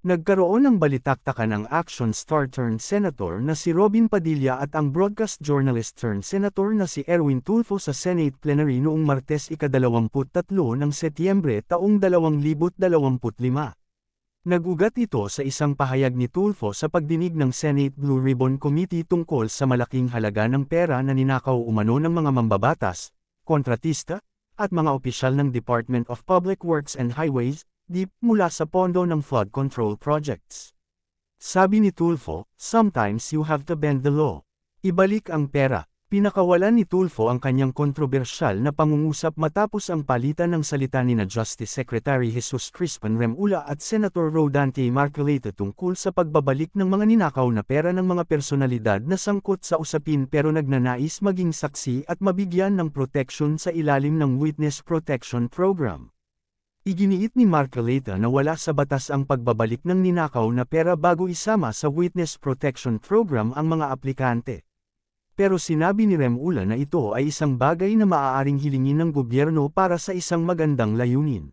Nagkaroon ng balitaktakan ang action star turned senator na si Robin Padilla at ang broadcast journalist turned senator na si Erwin Tulfo sa Senate plenary noong Martes ika-23 ng Setyembre taong 2025. Nagugat ito sa isang pahayag ni Tulfo sa pagdinig ng Senate Blue Ribbon Committee tungkol sa malaking halaga ng pera na ninakaw umano ng mga mambabatas, kontratista, at mga opisyal ng Department of Public Works and Highways, DIP mula sa pondo ng flood control projects. Sabi ni Tulfo, sometimes you have to bend the law. Ibalik ang pera. Pinakawalan ni Tulfo ang kanyang kontrobersyal na pangungusap matapos ang palitan ng salita ni na Justice Secretary Jesus Crispin Remula at Senator Rodante Marcoleta tungkol sa pagbabalik ng mga ninakaw na pera ng mga personalidad na sangkot sa usapin pero nagnanais maging saksi at mabigyan ng protection sa ilalim ng Witness Protection Program. Iginiit ni Marcoleta na wala sa batas ang pagbabalik ng ninakaw na pera bago isama sa Witness Protection Program ang mga aplikante. Pero sinabi ni Remula na ito ay isang bagay na maaaring hilingin ng gobyerno para sa isang magandang layunin.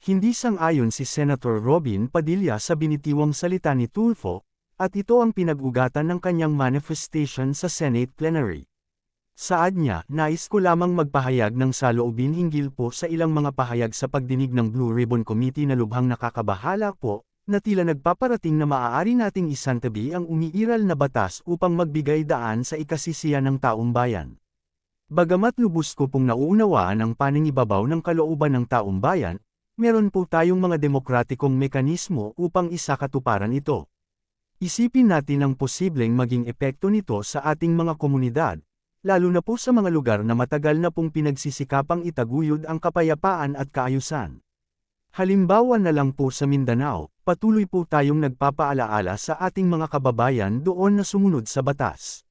Hindi sang-ayon si Senator Robin Padilla sa binitiwang salita ni Tulfo, at ito ang pinag-ugatan ng kanyang manifestation sa Senate plenary. Saad niya, nais ko lamang magpahayag ng saloobin hinggil po sa ilang mga pahayag sa pagdinig ng Blue Ribbon Committee na lubhang nakakabahala po, na tila nagpaparating na maaari nating isantabi ang umiiral na batas upang magbigay daan sa ikasisiya ng taong bayan. Bagamat lubos ko pong nauunawaan ang paningibabaw ng kalooban ng taong bayan, meron po tayong mga demokratikong mekanismo upang isakatuparan ito. Isipin natin ang posibleng maging epekto nito sa ating mga komunidad, lalo na po sa mga lugar na matagal na pong pinagsisikapang itaguyod ang kapayapaan at kaayusan. Halimbawa na lang po sa Mindanao, patuloy po tayong nagpapaalaala sa ating mga kababayan doon na sumunod sa batas.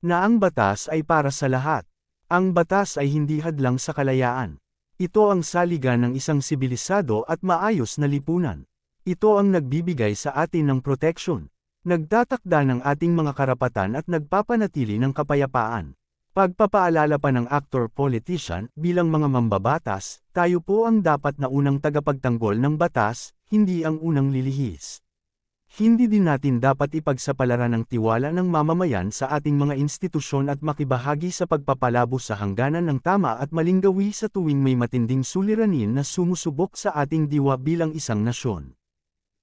Na ang batas ay para sa lahat. Ang batas ay hindi hadlang sa kalayaan. Ito ang saligan ng isang sibilisado at maayos na lipunan. Ito ang nagbibigay sa atin ng proteksyon. Nagtatakda ng ating mga karapatan at nagpapanatili ng kapayapaan. Pagpapaalala pa ng actor-politician, bilang mga mambabatas, tayo po ang dapat na unang tagapagtanggol ng batas, hindi ang unang lilihis. Hindi din natin dapat ipagsapalaran ang tiwala ng mamamayan sa ating mga institusyon at makibahagi sa pagpapalabo sa hangganan ng tama at maling gawi sa tuwing may matinding suliranin na sumusubok sa ating diwa bilang isang nasyon.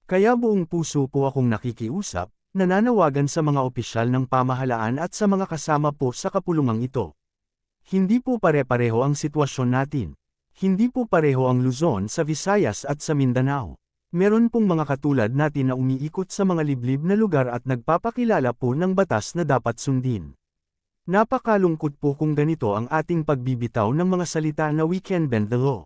Kaya buong puso po akong nakikiusap, nananawagan sa mga opisyal ng pamahalaan at sa mga kasama po sa kapulungang ito. Hindi po pare-pareho ang sitwasyon natin. Hindi po pareho ang Luzon sa Visayas at sa Mindanao. Meron pong mga katulad natin na umiikot sa mga liblib na lugar at nagpapakilala po ng batas na dapat sundin. Napakalungkot po kung ganito ang ating pagbibitaw ng mga salita na we can bend the law.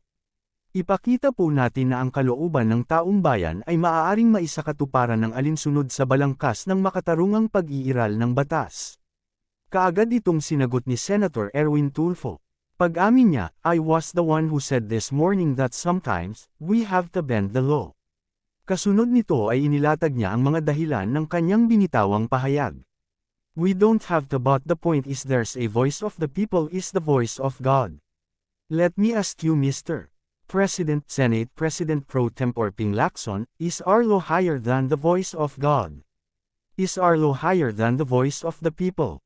Ipakita po natin na ang kalooban ng taong bayan ay maaaring maisakatuparan ng alinsunod sa balangkas ng makatarungang pag-iiral ng batas. Kaagad itong sinagot ni Senator Erwin Tulfo. Pag-amin niya, I was the one who said this morning that sometimes, we have to bend the law. Kasunod nito ay inilatag niya ang mga dahilan ng kanyang binitawang pahayag. We don't have to but the point is there's a voice of the people is the voice of God. Let me ask you Mr. President, Senate President Pro Tempore Ping Lacson, is law higher than the voice of God? Is law higher than the voice of the people?